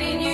in your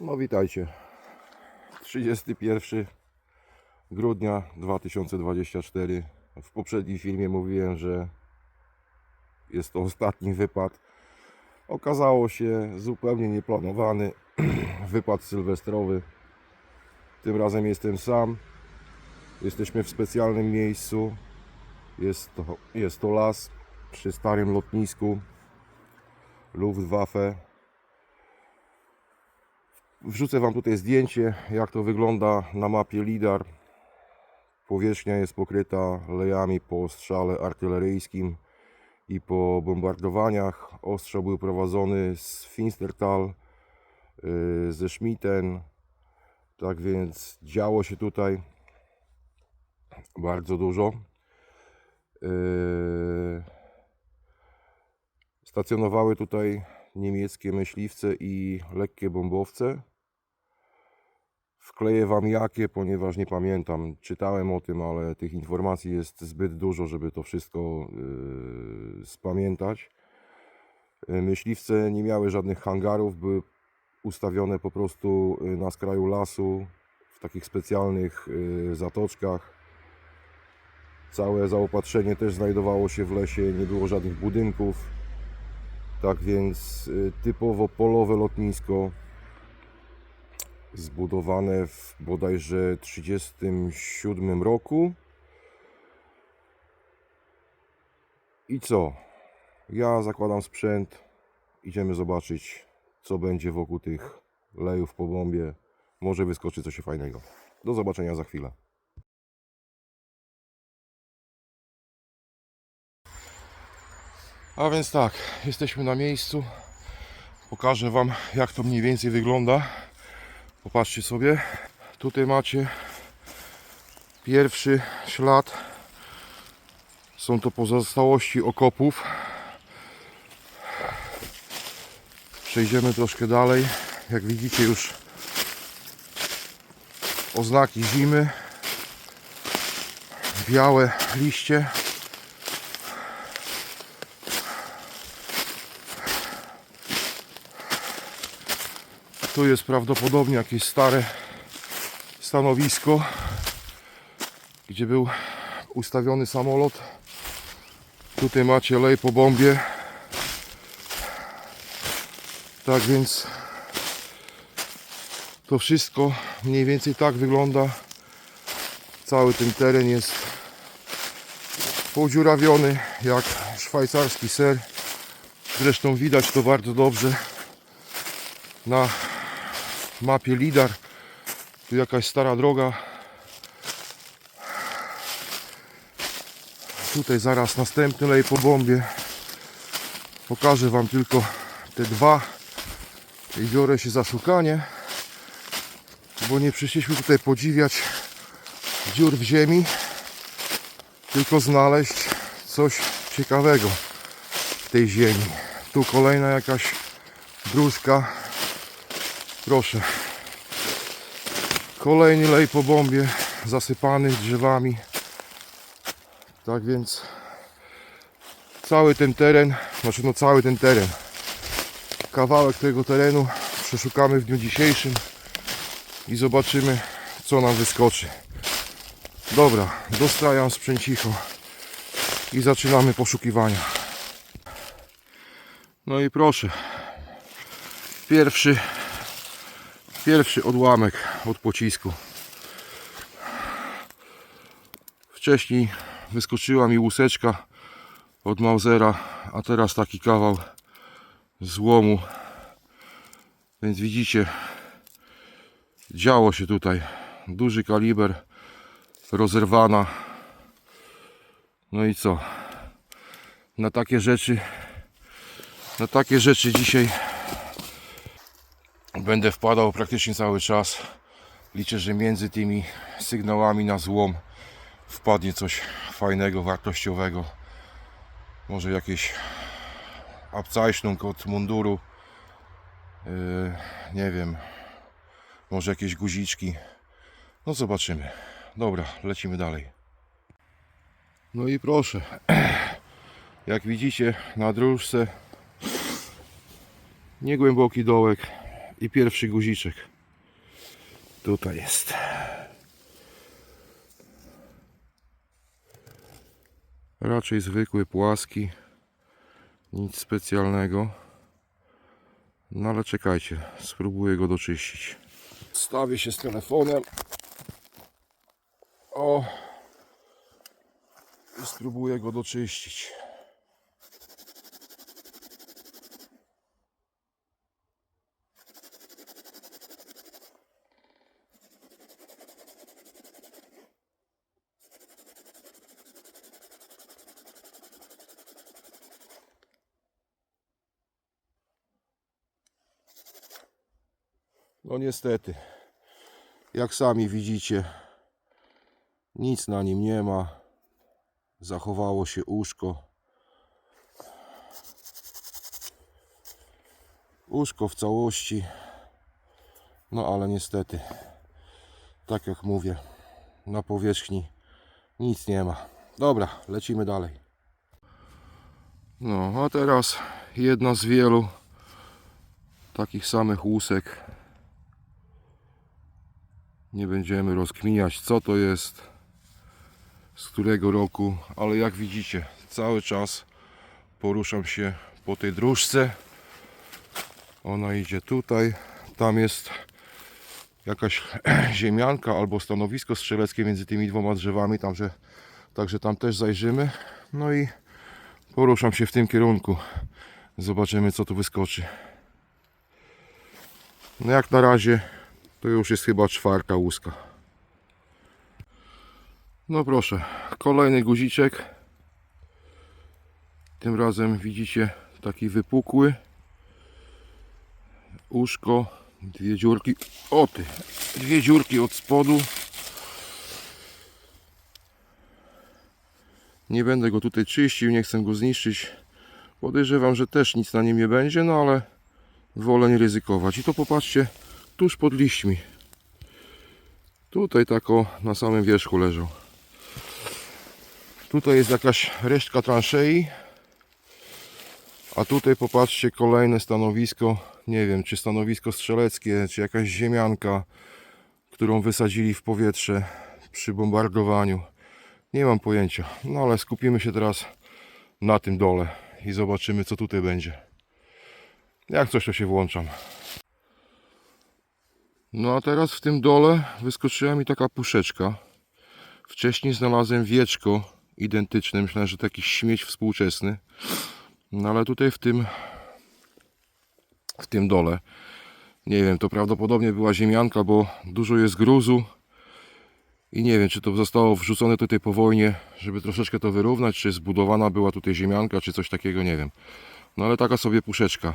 No witajcie. 31 grudnia 2024. W poprzednim filmie mówiłem, że jest to ostatni wypad. Okazało się zupełnie nieplanowany wypad sylwestrowy. Tym razem jestem sam. Jesteśmy w specjalnym miejscu. Jest to, jest to las przy starym lotnisku Luftwaffe Wrzucę Wam tutaj zdjęcie, jak to wygląda na mapie LIDAR. Powierzchnia jest pokryta lejami po strzale artyleryjskim i po bombardowaniach. Ostrzał był prowadzony z Finstertal, yy, ze Schmitten. Tak więc działo się tutaj bardzo dużo. Yy, Stacjonowały tutaj niemieckie myśliwce i lekkie bombowce. Wkleję wam jakie, ponieważ nie pamiętam. Czytałem o tym, ale tych informacji jest zbyt dużo, żeby to wszystko yy, spamiętać. Yy, Myśliwce nie miały żadnych hangarów, były ustawione po prostu yy, na skraju lasu, w takich specjalnych yy, zatoczkach. Całe zaopatrzenie też znajdowało się w lesie, nie było żadnych budynków. Tak więc typowo polowe lotnisko zbudowane w bodajże 37 roku. I co? Ja zakładam sprzęt. Idziemy zobaczyć, co będzie wokół tych lejów po bombie. Może wyskoczy coś fajnego. Do zobaczenia za chwilę. A więc tak, jesteśmy na miejscu. Pokażę Wam, jak to mniej więcej wygląda. Popatrzcie sobie. Tutaj macie pierwszy ślad. Są to pozostałości okopów. Przejdziemy troszkę dalej. Jak widzicie już oznaki zimy. Białe liście. Tu jest prawdopodobnie jakieś stare stanowisko, gdzie był ustawiony samolot. Tutaj macie lej po bombie. Tak więc to wszystko mniej więcej tak wygląda. Cały ten teren jest podziurawiony jak szwajcarski ser. Zresztą widać to bardzo dobrze na mapie LIDAR. Tu jakaś stara droga. Tutaj zaraz następny lej po bombie. Pokażę Wam tylko te dwa i biorę się za szukanie, bo nie przyszliśmy tutaj podziwiać dziur w ziemi, tylko znaleźć coś ciekawego w tej ziemi. Tu kolejna jakaś dróżka Proszę. Kolejny lej po bombie, zasypany drzewami. Tak więc cały ten teren, znaczy no cały ten teren, kawałek tego terenu przeszukamy w dniu dzisiejszym i zobaczymy co nam wyskoczy. Dobra, dostrajam sprzęcicho i zaczynamy poszukiwania. No i proszę, pierwszy Pierwszy odłamek od pocisku. Wcześniej wyskoczyła mi łuseczka od Mausera, a teraz taki kawał złomu. Więc widzicie, działo się tutaj duży kaliber, rozerwana. No i co? Na takie rzeczy, na takie rzeczy dzisiaj będę wpadał praktycznie cały czas. Liczę, że między tymi sygnałami na złom wpadnie coś fajnego, wartościowego. Może jakieś Abzeichung od munduru. Yy, nie wiem. Może jakieś guziczki. No zobaczymy. Dobra, lecimy dalej. No i proszę. Jak widzicie na dróżce niegłęboki dołek i pierwszy guziczek. Tutaj jest. Raczej zwykły, płaski. Nic specjalnego. No ale czekajcie, spróbuję go doczyścić. Stawię się z telefonem. O. I spróbuję go doczyścić. No niestety, jak sami widzicie, nic na nim nie ma. Zachowało się uszko. Uszko w całości. No ale niestety, tak jak mówię, na powierzchni nic nie ma. Dobra, lecimy dalej. No, a teraz jedna z wielu takich samych łusek nie będziemy rozkminiać co to jest, z którego roku, ale jak widzicie, cały czas poruszam się po tej dróżce. Ona idzie tutaj, tam jest jakaś ziemianka albo stanowisko strzeleckie między tymi dwoma drzewami, także, także tam też zajrzymy. No i poruszam się w tym kierunku. Zobaczymy co tu wyskoczy. No jak na razie to już jest chyba czwarta łuska. No proszę, kolejny guziczek. Tym razem widzicie taki wypukły. Uszko, dwie dziurki. O ty, dwie dziurki od spodu. Nie będę go tutaj czyścił, nie chcę go zniszczyć. Podejrzewam, że też nic na nim nie będzie, no ale wolę nie ryzykować. I to popatrzcie, tuż pod liśćmi. Tutaj tak o, na samym wierzchu leżą. Tutaj jest jakaś resztka transzei. A tutaj popatrzcie kolejne stanowisko. Nie wiem, czy stanowisko strzeleckie, czy jakaś ziemianka, którą wysadzili w powietrze przy bombardowaniu. Nie mam pojęcia. No ale skupimy się teraz na tym dole i zobaczymy co tutaj będzie. Jak coś to się włączam. No a teraz w tym dole wyskoczyła mi taka puszeczka. Wcześniej znalazłem wieczko identyczne. Myślałem, że to jakiś śmieć współczesny. No ale tutaj w tym w tym dole nie wiem, to prawdopodobnie była ziemianka, bo dużo jest gruzu i nie wiem, czy to zostało wrzucone tutaj po wojnie, żeby troszeczkę to wyrównać, czy zbudowana była tutaj ziemianka, czy coś takiego, nie wiem. No ale taka sobie puszeczka.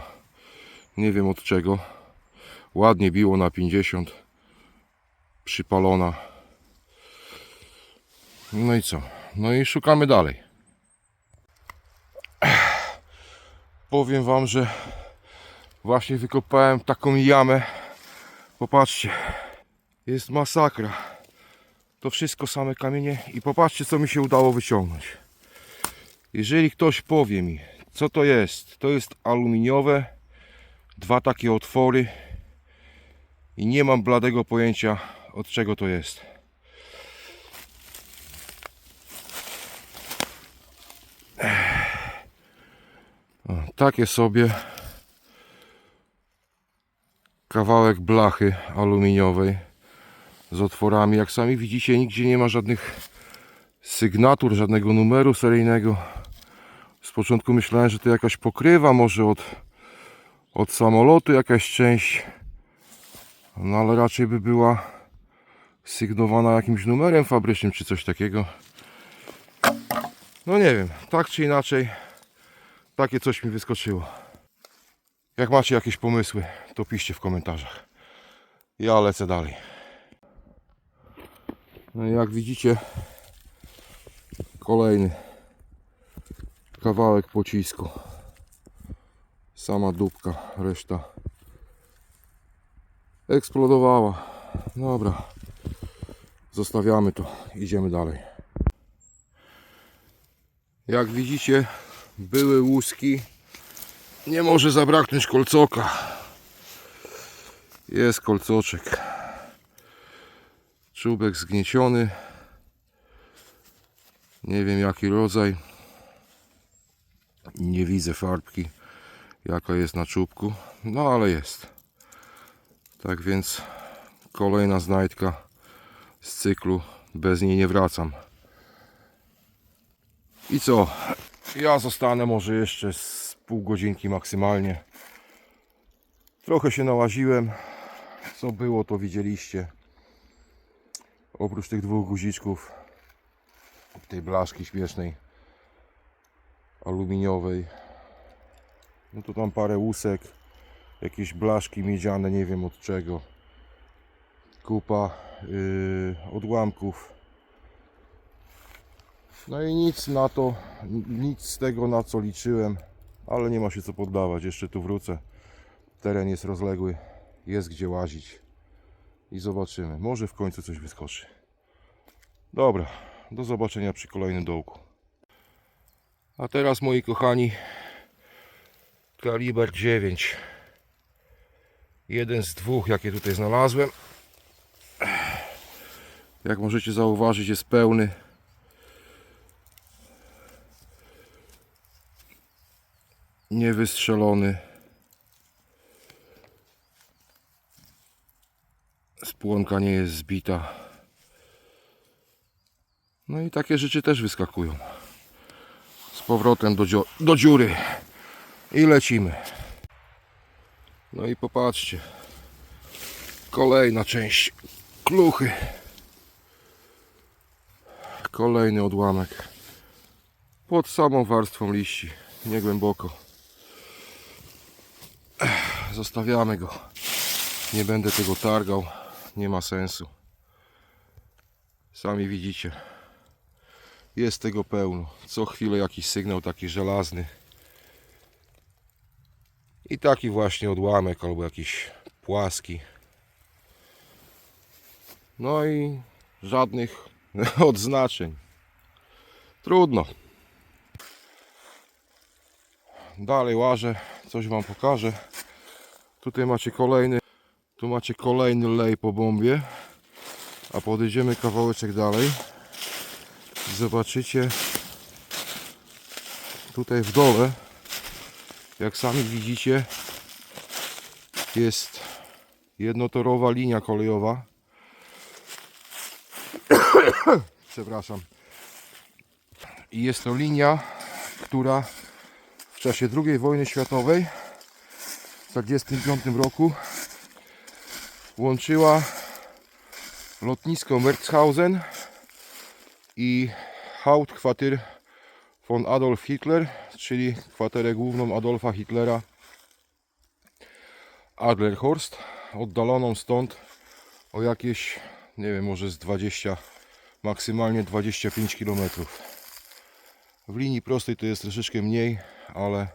Nie wiem od czego. Ładnie biło na 50. Przypalona. No i co? No i szukamy dalej. Powiem wam, że właśnie wykopałem taką jamę. Popatrzcie. Jest masakra. To wszystko same kamienie i popatrzcie co mi się udało wyciągnąć. Jeżeli ktoś powie mi, co to jest, to jest aluminiowe, dwa takie otwory i nie mam bladego pojęcia od czego to jest. Takie sobie kawałek blachy aluminiowej z otworami. Jak sami widzicie, nigdzie nie ma żadnych sygnatur, żadnego numeru seryjnego. Z początku myślałem, że to jakaś pokrywa, może od, od samolotu jakaś część. No ale raczej by była sygnowana jakimś numerem fabrycznym czy coś takiego. No nie wiem, tak czy inaczej, takie coś mi wyskoczyło. Jak macie jakieś pomysły, to piszcie w komentarzach. Ja lecę dalej. No jak widzicie, kolejny kawałek pocisku. Sama dupka, reszta eksplodowała. Dobra, zostawiamy to, idziemy dalej. Jak widzicie, były łuski. Nie może zabraknąć kolcoka. Jest kolcoczek. Czubek zgnieciony. Nie wiem jaki rodzaj. Nie widzę farbki, jaka jest na czubku. No ale jest. Tak więc kolejna znajdka z cyklu. Bez niej nie wracam. I co? Ja zostanę może jeszcze z pół godzinki maksymalnie. Trochę się nałaziłem. Co było, to widzieliście. Oprócz tych dwóch guziczków, tej blaszki śmiesznej, aluminiowej. No to tam parę łusek, jakieś blaszki miedziane, nie wiem od czego. Kupa yy, odłamków. No i nic na to, nic z tego na co liczyłem, ale nie ma się co poddawać. Jeszcze tu wrócę. Teren jest rozległy, jest gdzie łazić i zobaczymy. Może w końcu coś wyskoczy. Dobra, do zobaczenia przy kolejnym dołku. A teraz moi kochani, kaliber 9. Jeden z dwóch, jakie tutaj znalazłem. Jak możecie zauważyć, jest pełny. Niewystrzelony. Spłonka nie jest zbita. No i takie rzeczy też wyskakują. Z powrotem do, do dziury. I lecimy. No i popatrzcie. Kolejna część kluchy. Kolejny odłamek. Pod samą warstwą liści. Nie głęboko. Ech, Zostawiamy go. Nie będę tego targał. Nie ma sensu. Sami widzicie. Jest tego pełno. Co chwilę jakiś sygnał taki żelazny. I taki właśnie odłamek albo jakiś płaski. No i żadnych odznaczeń. Trudno. Dalej łażę, coś wam pokażę. Tutaj macie kolejny, tu macie kolejny lej po bombie. A podejdziemy kawałeczek dalej. Zobaczycie tutaj w dole, jak sami widzicie, jest jednotorowa linia kolejowa. Przepraszam. I jest to linia, która w czasie II wojny światowej w 1945 roku łączyła lotnisko Merzhausen i Hauptquartier von Adolf Hitler, czyli kwaterę główną Adolfa Hitlera. Adlerhorst, oddaloną stąd o jakieś, nie wiem, może z 20, maksymalnie 25 km. W linii prostej to jest troszeczkę mniej, ale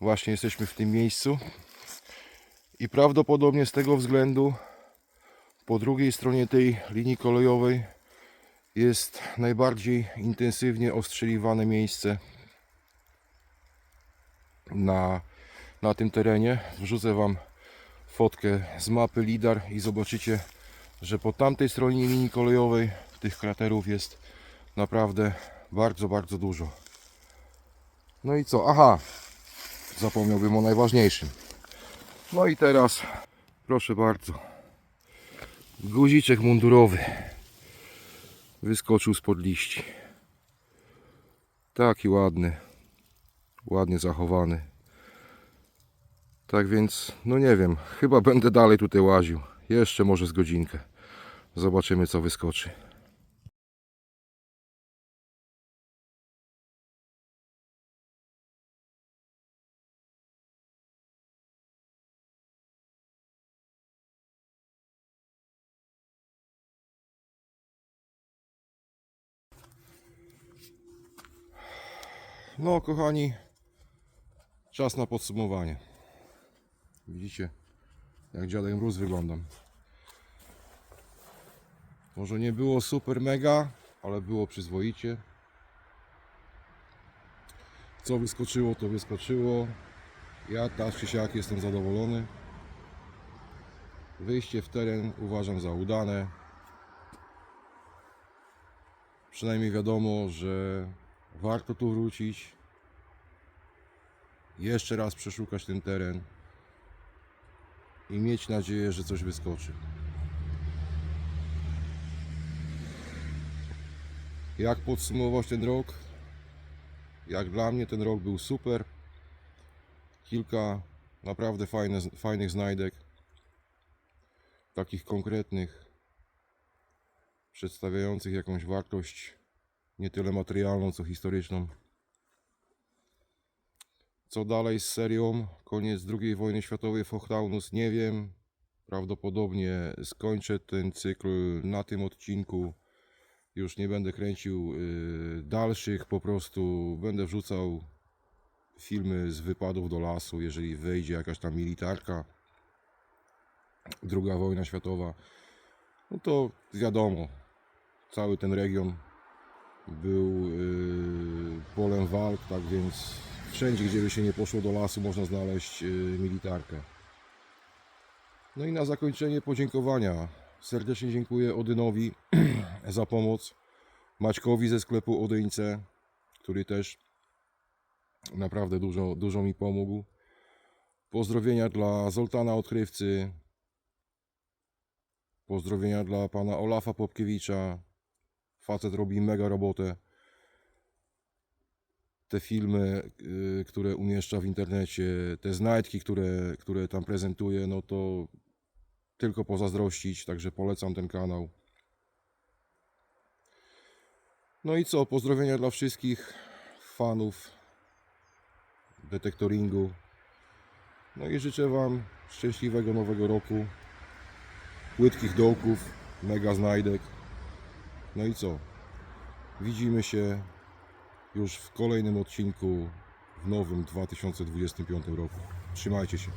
właśnie jesteśmy w tym miejscu. I prawdopodobnie z tego względu po drugiej stronie tej linii kolejowej jest najbardziej intensywnie ostrzeliwane miejsce na, na tym terenie. Wrzucę Wam fotkę z mapy LIDAR i zobaczycie, że po tamtej stronie linii kolejowej tych kraterów jest naprawdę bardzo, bardzo dużo. No i co? Aha, zapomniałbym o najważniejszym. No i teraz, proszę bardzo, guziczek mundurowy wyskoczył spod liści. Taki ładny, ładnie zachowany. Tak więc, no nie wiem, chyba będę dalej tutaj łaził. Jeszcze może z godzinkę. Zobaczymy co wyskoczy. No, kochani, czas na podsumowanie. Widzicie, jak dziadek mróz wyglądam. Może nie było super mega, ale było przyzwoicie. Co wyskoczyło, to wyskoczyło. Ja tak czy siak jestem zadowolony. Wyjście w teren uważam za udane. Przynajmniej wiadomo, że warto tu wrócić. Jeszcze raz przeszukać ten teren i mieć nadzieję, że coś wyskoczy. Jak podsumować ten rok? Jak dla mnie ten rok był super. Kilka naprawdę fajne, fajnych znajdek. Takich konkretnych, przedstawiających jakąś wartość nie tyle materialną, co historyczną. Co dalej z serią? Koniec II wojny światowej w Hochtaunus? Nie wiem. Prawdopodobnie skończę ten cykl na tym odcinku. Już nie będę kręcił y, dalszych, po prostu będę wrzucał filmy z wypadów do lasu, jeżeli wejdzie jakaś tam militarka. Druga wojna światowa. No to wiadomo, cały ten region był y, polem walk, tak więc wszędzie, gdzie by się nie poszło do lasu, można znaleźć y, militarkę. No i na zakończenie podziękowania. Serdecznie dziękuję Odynowi za pomoc. Maćkowi ze sklepu Odyńce, który też naprawdę dużo, dużo mi pomógł. Pozdrowienia dla Zoltana Odkrywcy. Pozdrowienia dla pana Olafa Popkiewicza. Facet robi mega robotę. Te filmy, y, które umieszcza w internecie, te znajdki, które, które tam prezentuje, no to tylko pozazdrościć, także polecam ten kanał. No i co, pozdrowienia dla wszystkich fanów detektoringu. No i życzę Wam szczęśliwego nowego roku, płytkich dołków, mega znajdek. No i co? Widzimy się już w kolejnym odcinku w nowym 2025 roku. Trzymajcie się.